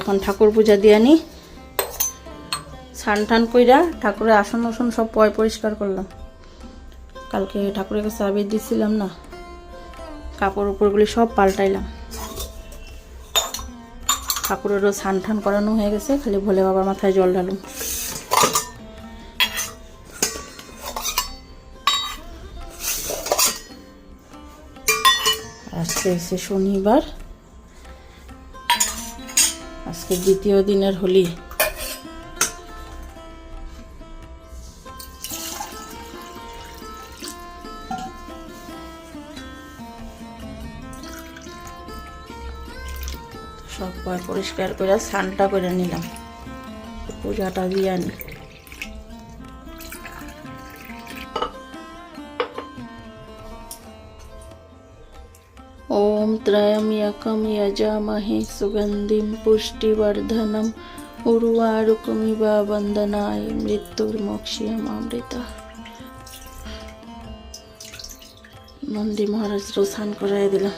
এখন ঠাকুর পূজা দিয়ে নি স্নান টান কইরা ঠাকুরের আসন আসন সব পয় পরিষ্কার করলাম। কালকে ঠাকুরের কাছে আবির দিছিলাম না, কাপড় উপরগুলি সব পাল্টাইলাম। ঠাকুরেরও স্নান টান করানো হয়ে গেছে, খালি ভোলে বাবার মাথায় জল ঢালুম। আজকে এসে শনিবার। আজকে দ্বিতীয় দিনের হোলি। সব পরিষ্কার করে স্নানটা করে নিলাম। পূজাটা দিয়ে আনি। त्रयम्यकं यजामहे सुगन्धिं पुष्टिवर्धनम् उर्वारुकमिव वन्दनाय মৃত্যুর্মোক্ষিয়মামৃতা নন্দী মহারাজকেও স্নান করাই দিলাম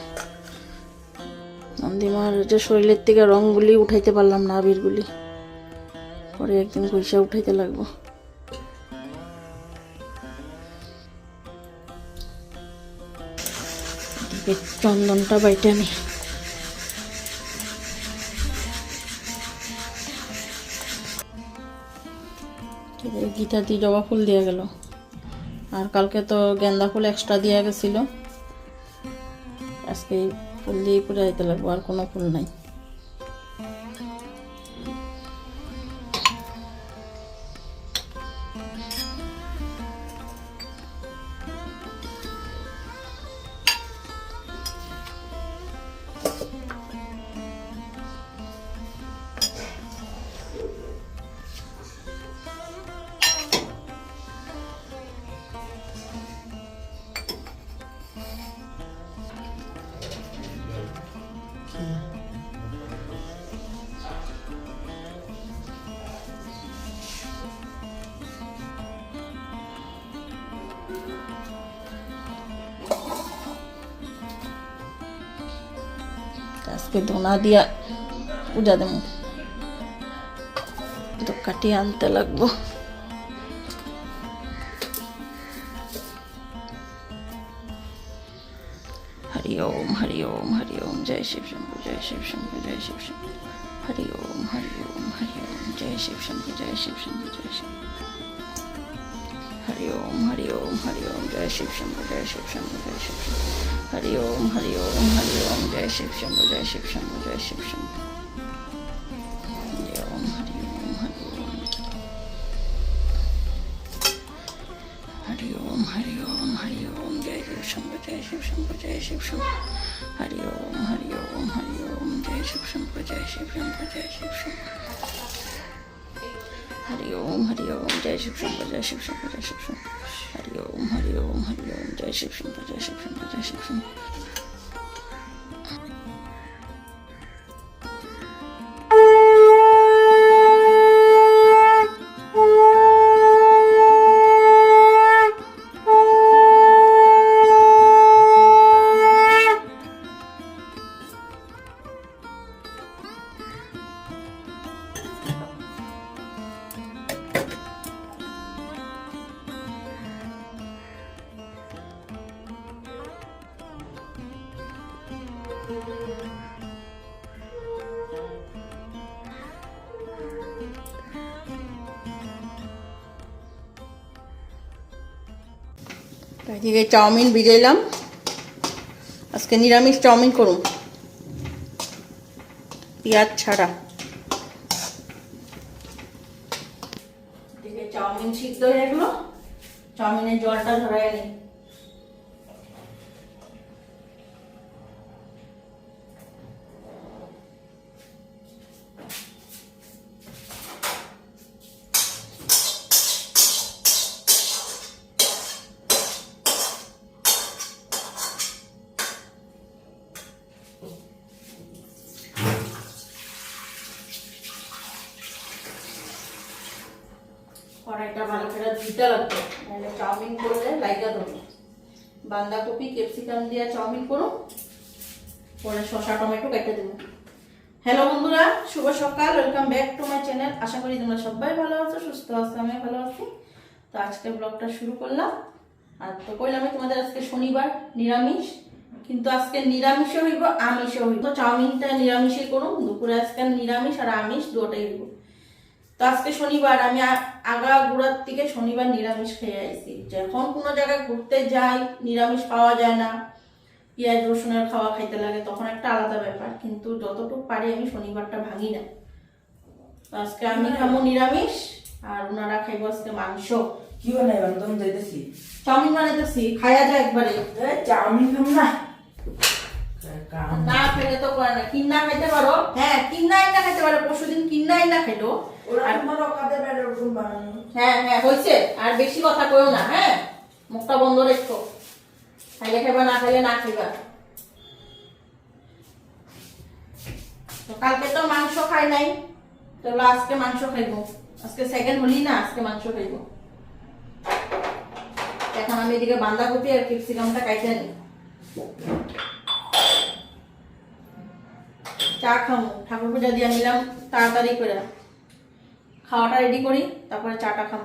নন্দী মহারাজের শরীরের থেকে রঙগুলি উঠাইতে পারলাম না আবিরগুলি পরে একদিন পয়সা উঠাইতে লাগবো এদিকে চন্দনটা বাইটে আমি গীতা দিয়ে জবা ফুল দিয়ে গেল। আর কালকে তো গেন্দা ফুল এক্সট্রা দিয়ে গেছিল। আজকে ফুল দিয়ে পুরো যেতে লাগবো, আর কোনো ফুল নাই। আজকে দোনা দিয়া পূজা দেবো তো কাটিয়ে আনতে লাগবো হরি ওম হরি ওম হরি ওম জয় শিব শম্ভু জয় শিব শম্ভু জয় শিব শম্ভু হরি ওম হরি ওম হরি ওম জয় শিব শম্ভু জয় শিব শম্ভু জয় শিব হরি ওম હરિ ઓમ જય શિવ શંભુ જય શિવ શંભુ જય શિવ શંભુ હરિ ઓમ હરિ ઓમ હરિ ઓમ જય શિવ શંભુ જય શિવ શંભુ જય શિવ શંભુ હરિ ઓમ હરિ ઓમ હરિ ઓમ જય શિવ શંભુ જય શિવ શંભુ જય શિવ શંભુ હરિ ઓમ હરિ ઓમ હરિ ઓમ જય શિવ શંભુ જય શિવ શંભુ જય શિવ શંભુ હરિ ઓમ હરિ ઓમ જય શિવ શંભુ જય શિવ શંભુ જય શિવ શંભુ हरि ओम हरि ओम हरि ओम जय शिव शंकर जय शिव शंकर जय शिव शंकर এদিকে চাউমিন ভিজাইলাম। আজকে নিরামিষ চাউমিন করুন। পেঁয়াজ ছাড়া। চাউমিন সিদ্ধ হয়ে গেলো। চাউমিনের জলটা ধরাই নি করে ধুতে লাগবে। নাহলে চাউমিন করলে লাইগা দেবো বাঁধাকপি, ক্যাপসিকাম দিয়ে চাউমিন করো পরে শসা, টমেটো কেটে দেবো। হ্যালো বন্ধুরা, শুভ সকাল। Welcome back to my channel আশা করি তোমরা সবাই ভালো আছো, সুস্থ আছো আমি ভালো আছি। তো আজকে ব্লগটা শুরু করলাম। আর তো কইলাম তোমাদের আজকে শনিবার, নিরামিষ। কিন্তু আজকে নিরামিষও হইব, আমিষও হইব। চাউমিনটা নিরামিষই করুন। দুপুরে আজকে নিরামিষ আর আমিষ দুটাই হইব। তো আজকে শনিবার আমি আ- আগা গুড়ার থেকে শনিবার নিরামিষ খেয়ে আইছি। যখন কোনো জায়গায় ঘুরতে যাই নিরামিষ পাওয়া যায় না। পেঁয়াজ রসুনের খাওয়া খাইতে লাগে তখন একটা আলাদা ব্যাপার। কিন্তু যতটুকু পারি আমি শনিবারটা ভাঙি না। তো আজকে আমি খাব নিরামিষ আর ওনারা খাইবো আজকে মাংস। কি বানাই বান্ধব যাইতেছি। চাউমিন বানাইতেছি খাইয়া যায় একবারে। চাউমিন খাম না। না খেলে তো করে না কিন্না খাইতে পারো। হ্যাঁ কিন্না খাইতে পারো পরশু দিন কিন্না খাইলো। ওরা তোমার বেড়ে ওরকম বানানো হ্যাঁ হ্যাঁ হয়েছে আর বেশি কথা কইও না হ্যাঁ? মুখটা বন্ধ রেখো। খাইলে খাইবা না খাইলে না খাইবা। তো কালকে তো মাংস খাই নাই। তো আজকে মাংস খাইবো। আজকে সেকেন্ড হলি না আজকে মাংস খাইবো। এখন আমি এদিকে বাঁধাকপি আর ক্যাপসিকামটা কাইতে নিই চা খামো। ঠাকুর পূজা দিয়ে নিলাম, তাড়াতাড়ি করে খাওয়াটা রেডি করি, তারপরে চাটা খাব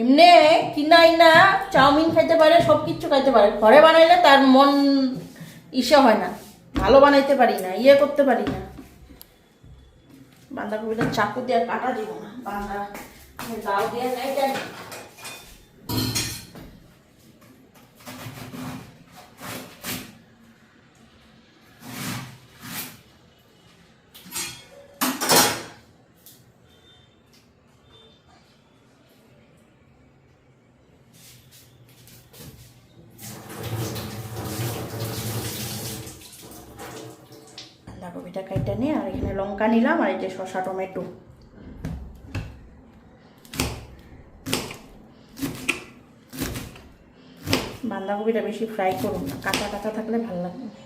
এমনি কিনাই না চাউমিন খাইতে পারে সব কিছু খাইতে পারে। ঘরে বানাইলে তার মন ইসে হয় না। ভালো বানাইতে পারি না ইয়ে করতে পারি না। বাঁধাকপিটা চাকু দিয়ে কাটা দিব না। বাঁধা দাও দিয়ে নাই জানি বাঁধাকপিটা কাইটা নিয়ে আর এখানে লঙ্কা নিলাম আর যে শসা টমেটো। বাঁধাকপিটা বেশি ফ্রাই করুন না, কাঁচা কাঁচা থাকলে ভালো লাগবে।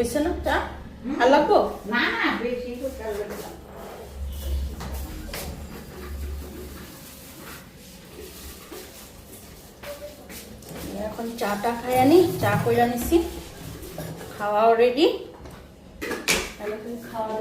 হয়েছে না চা। আর লাগবো? না না বেশি। এখন চাটা খাই আনি চা করে নিছি খাওয়াও রেডি খাওয়া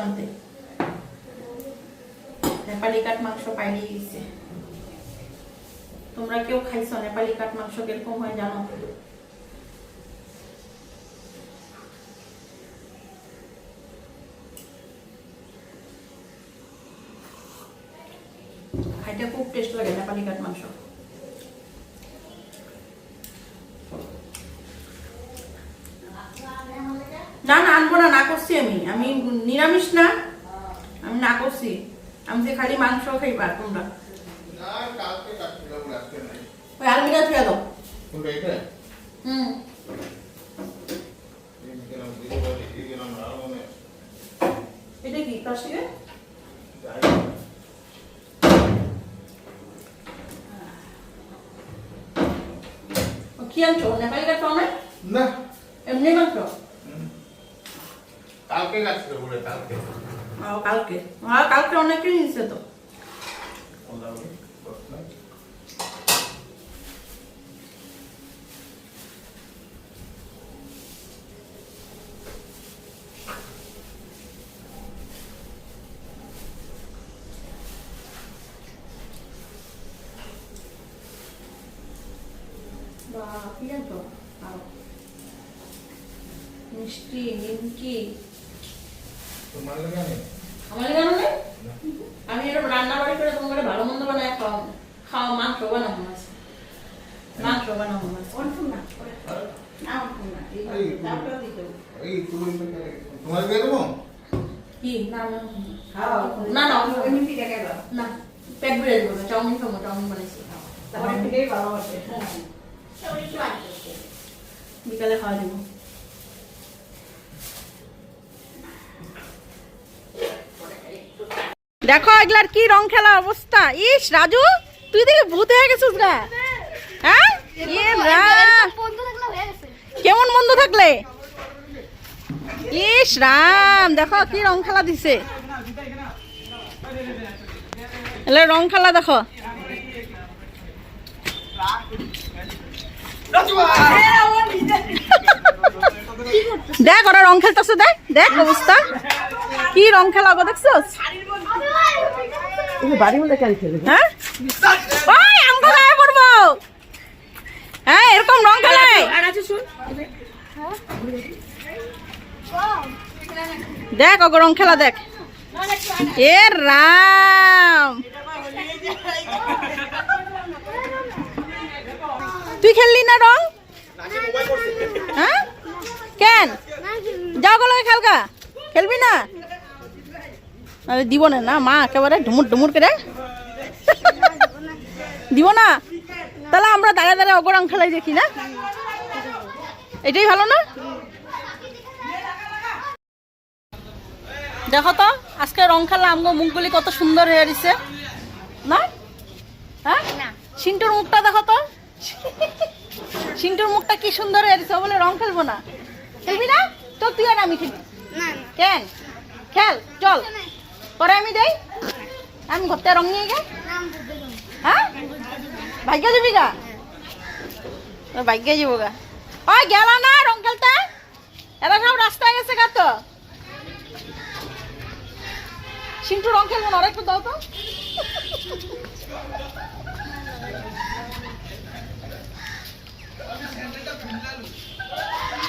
আনতে নেপালি কাঠ মাংস পাইলি গেছে তোমরা কেউ খাইছো নেপালি কাঠ মাংস কীরকম হয় জানো? খাইতে খুব টেস্ট লাগে নেপালি কাঠ মাংস। না না আনব না না করছি আমি। আমি নিরামিষ না আমি না করছি। আমি যে খালি মাংস খাইবা তোমরা। ওই আলমিরা ছুঁয়ে দাও। হুম। এটা কি প্লাস্টিকে? কি আনছো? নেপালি কাঠ না না। এমনি মাংস? কালকে কাটছিল বলে কালকে। ও, কালকে। কালকে অনেকে নিচ্ছে তো। বা কি জানতো? মিষ্টি নিমকি। তোমার লাগে আমি। আমার কেন নেই আমি এরকম রান্না বাড়ি করে ভালো মন্দ বানায় খাওয়া খাওয়া মাংস বানাবো মাছ। মাংস বানাবো না অন্নপূর্ণা এই তুমি তোমার কে দেবো? কি? না না খাও, না না। না। পেট চাউমিন খাব চাউমিন বানাইছি। তারপরে ভালোবাসে। বিকালে খাওয়া দেবো। দেখো এগুলার কি রং খেলা অবস্থা। ইস রাজু তুই দেখে ভূত হয়ে গেছিস গা হ্যাঁ? ইয়ে রাম। কেমন বন্ধ থাকলে? ইস রাম দেখো কি রং খেলা দিছে। এলে রং খেলা দেখো। দেখ ওরা রং খেলতেছে দেখ দেখ অবস্থা। কি রং খেলা হ্যাঁ? ওই পড়ব। হ্যাঁ এরকম রং দেখ ওগো রং খেলা দেখ। এ রাম। তুই খেললি না রং? হ্যাঁ? কেন? যাও গো লগে খেলগা। খেলবি না? আরে দিব না না মা একেবারে ডুমুর ডুমুর করে। দিব না? তাহলে আমরা দাঁড়া দাঁড়া অগর খেলাই দেখি না? এটাই ভালো না? দেখো তো আজকে রং খেলা আমগো মুখগুলি কত সুন্দর হয়ে দিছে না? হ্যাঁ? সিন্টুর মুখটা দেখো তো। সিন্টুর মুখটা কি সুন্দর হয়ে ও বলে রং খেলব না। খেলবি না? চল তুই আর আমি খেলি কেন? খেল চল। পরে আমি দেই? আমি ঘরতে রং নিয়ে গে হ্যাঁ? ভাগ্য যাবি গা ভাগ্য যাব গা ওই গেল না রং খেলতে? এরা সব রাস্তায় গেছে গা তো। সিন্টু রং খেলব না একটু দাও তো।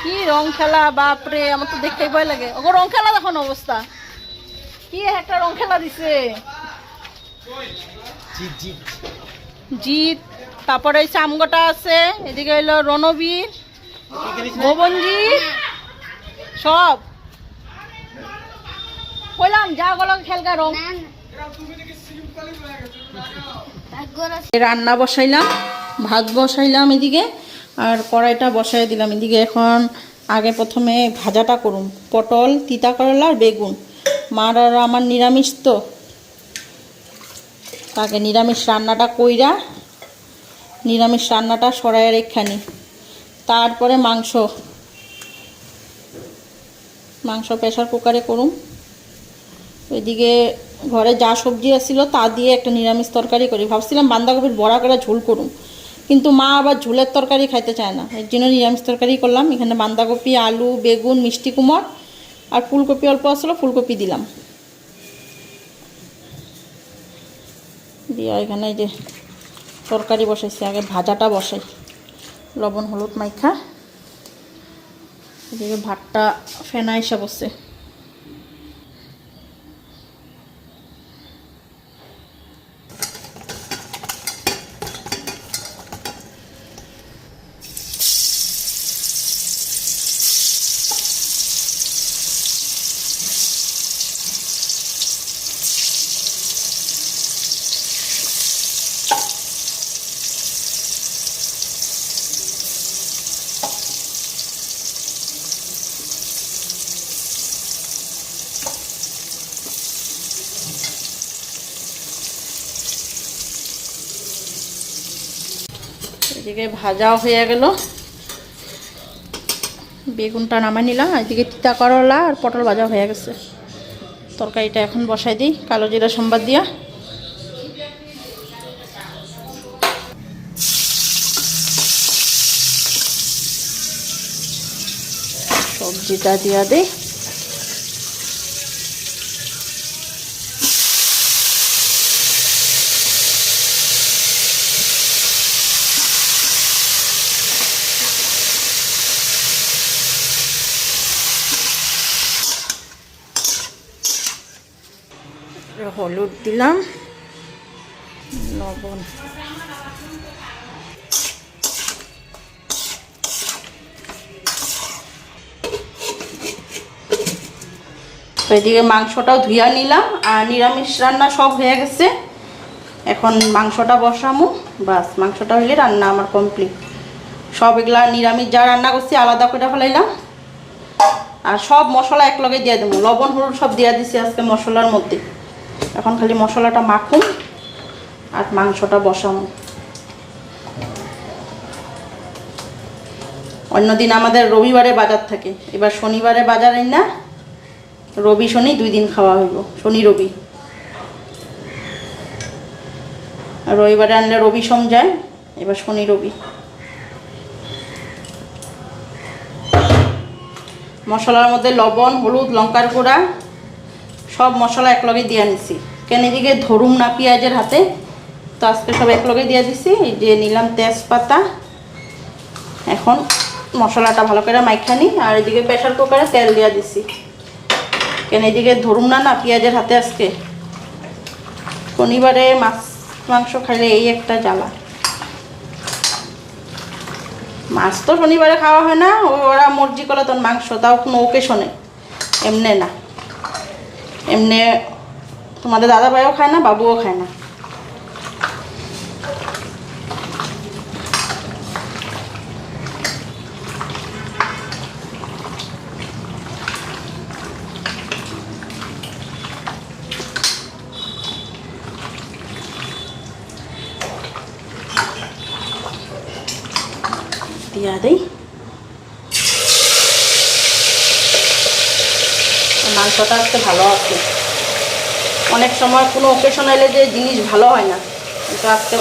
কি রং খেলা, বাপরে, আমার তো দেখতেই ভয় লাগে। ওগো, রং খেলা দেখুন অবস্থা। কি একটা রং খেলা দিছে? জিত তারপরে এই চামগোটা আছে এদিকে হইল রণবীর ভুবনজিৎ সব। কইলাম যা গেল খেলকা রং। রান্না বসাইলাম ভাত বসাইলাম এদিকে আর কড়াইটা বসাই দিলাম। এদিকে এখন আগে প্রথমে ভাজাটা করুম পটল তিতা করলা আর বেগুন। মার আর আমার নিরামিষ তো। তাকে নিরামিষ রান্নাটা কইরা, নিরামিষ রান্নাটা সরাই রেখানি তারপরে মাংস। মাংস প্রেশার কুকারে করুম। ওইদিকে ঘরে যা সবজি আসছিল তা দিয়ে একটা নিরামিষ তরকারি করি। ভাবছিলাম বাঁধাকপির বড়া করে ঝোল করুম। কিন্তু মা আবার ঝোলের তরকারি খাইতে চায় না। এর জন্য নিরামিষ তরকারি করলাম। এখানে বাঁধাকপি, আলু, বেগুন, মিষ্টি কুমড় আর ফুলকপি অল্প আসলো, ফুলকপি দিলাম। দিয়ে এখানে যে তরকারি বসাইছি, আগে ভাজাটা বসাই। লবণ, হলুদ মাইখা। এদিকে ভাতটা ফেনা এসে বসে এদিকে ভাজাও হয়ে গেল। বেগুনটা নামাই নিলাম, এদিকে তিতা করলা আর পটল ভাজা হয়ে গেছে। তরকারিটা এখন বসাই দিই, কালো জিরা সম্বাদ দিয়া। সবজিটা দিয়া দিই হলুদ দিলাম। লবণ। এদিকে মাংসটাও ধুইয়া নিলাম আর নিরামিষ রান্না সব হয়ে গেছে। এখন মাংসটা বসামু। বাস, মাংসটা হইলে রান্না আমার কমপ্লিট সব এগুলা নিরামিষ যা রান্না করছি আলাদা করে ফেলাইলাম। আর সব মশলা একলগে দিয়ে দেবো। লবণ, হলুদ সব দিয়ে দিছি আজকে মশলার মধ্যে। এখন খালি মশলাটা মাখুন আর মাংসটা বসামু অন্যদিন আমাদের রবিবারে বাজার থাকে। এবার শনিবারে বাজারে না, রবি শনি দুই দিন খাওয়া হইব, শনি রবি। রবিবারে আনলে রবি সোম যায়, এবার শনি রবি। মশলার মধ্যে লবণ, হলুদ, লঙ্কার গুঁড়া সব মশলা একলগে দিয়ে নিছি। কেন এদিকে ধরুম না পেঁয়াজের হাতে? তো আজকে সব একলগে দিয়ে দিছি যে নিলাম তেজপাতা। এখন মশলাটা ভালো করে মাইখানি আর এদিকে প্রেশার কুকারে তেল দিয়ে দিছি। কেন এদিকে ধরুম না না পেঁয়াজের হাতে আজকে? শনিবারে মাছ, মাংস খাইলে এই একটা জ্বালা। মাছ তো শনিবারে খাওয়া হয় না ওরা মর্জি করে তখন মাংস, তাও কোনো ওকেশনে এমনে না। এমনি তোমাদের দাদা ভাইও খায় না বাবুও খায় না দিয়া দেই মাংসটা আজকে ভালো আছে। অনেক সময় কোনো ওকেশন এলে যে জিনিস ভালো হয় না। কিন্তু আজকে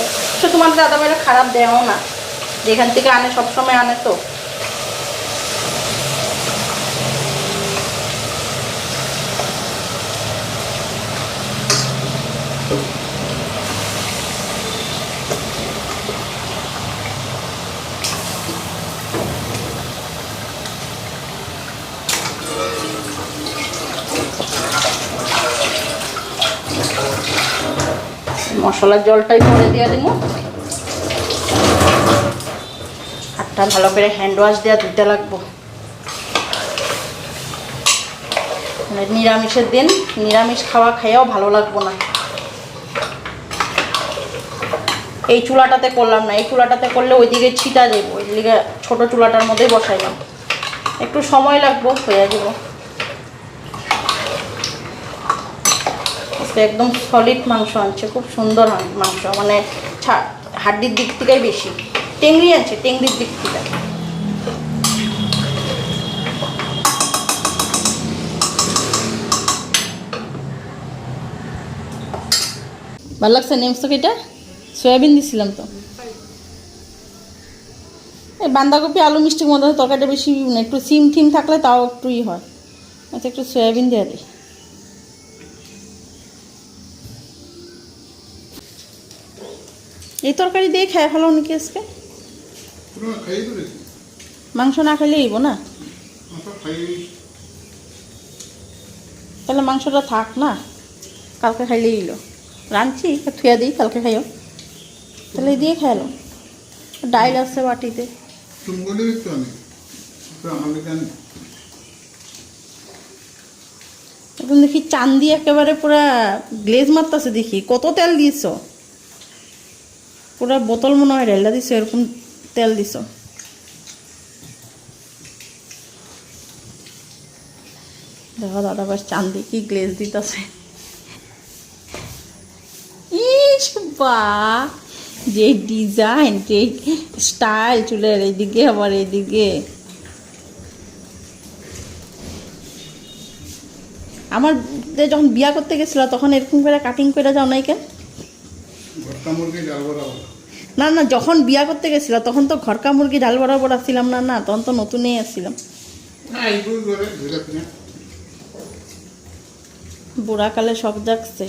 তোমার দাদা ভাইরা খারাপ দেয়ও না। যেখান থেকে আনে সবসময় আনে তো। মশলার জলটাই পরে দিয়ে দিব। হাতটা ভালো করে হ্যান্ড ওয়াশ দেওয়া ধুতে লাগবো। মানে নিরামিষের দিন, নিরামিষ খাওয়া খাইয়াও ভালো লাগবো না। এই চুলাটাতে করলাম না, এই চুলাটাতে করলে ওইদিকে ছিটা দেবো, ওইদিকে ছোটো চুলাটার মধ্যেই বসাইলাম। একটু সময় লাগবো, হয়ে যাব। আজকে একদম সলিড মাংস আনছে, খুব সুন্দর মাংস মানে হাড্ডির দিক থেকেই বেশি। টেংরি আছে টেংরির দিক থেকে। ভালো লাগছে নেমস তো এটা সয়াবিন দিছিলাম তো। এই বাঁধাকপি, আলু মিষ্টির মধ্যে তরকারিটা বেশি না একটু সিম টিম থাকলে তাও একটুই হয়। আচ্ছা একটু সয়াবিন দেওয়া দিই। এই তরকারি দিয়ে খাই ফেলো নাকি আজকে? মাংস না খাইলে ইব না? তাহলে মাংসটা থাক না কালকে খাইলে ইলো রাঁধছি থুয়া দিই কালকে খাইও। তাহলে এই দিয়ে খাইলো ডাইল আছে বাটিতে। এখন দেখি চান্দি একেবারে পুরা গ্লেজ মারতেছে দেখি। কত তেল দিয়েছ? পুরা বোতল মনে হয় রেলা দিছ এরকম তেল দিছ। দেখো দাদা বাস চান্দি, কি গ্লেজ দিতেছে ইস বা, যে ডিজাইন যে স্টাইল চুলের এইদিকে আবার এইদিকে। আমার যখন বিয়া করতে গেছিল, তখন এরকম করে কাটিং করে যাও নাই কেন? না না যখন বিয়া করতে গেছিল তখন তো ঘরকা মুরগি ডাল বরাবর আসছিলাম না না তখন তো নতুনই আসছিলাম। কিনে বুড়াকালে সব জাগছে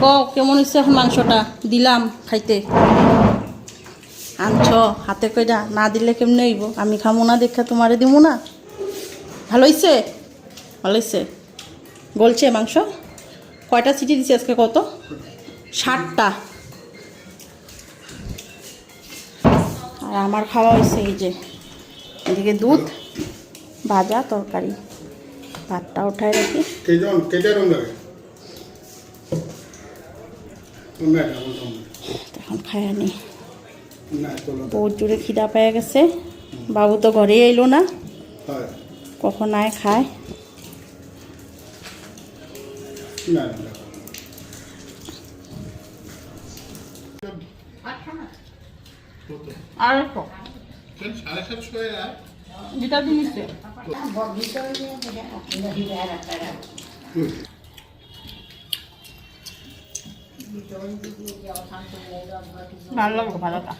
ক কেমন হচ্ছে এখন মাংসটা? দিলাম খাইতে। আনছ হাতে কইরা না দিলে কেমনে হইব? আমি খামো না দেখা তোমারে দিব না। ভালো হইছে? ভালো হইছে। গলছে মাংস? কয়টা সিটি দিছে আজকে কত? ষাটটা আর আমার খাওয়া হয়েছে এই যে এদিকে দুধ ভাজা তরকারি। ভাতটা উঠায় রাখি। এখন খায় আনি না বহুত জোরে খিদা পেয়ে গেছে। বাবু তো ঘরে এলো না। কখন আয় খায়। 치면 알았어. 잘해서 추야. 니다 비밀스 날라온 거 받았다.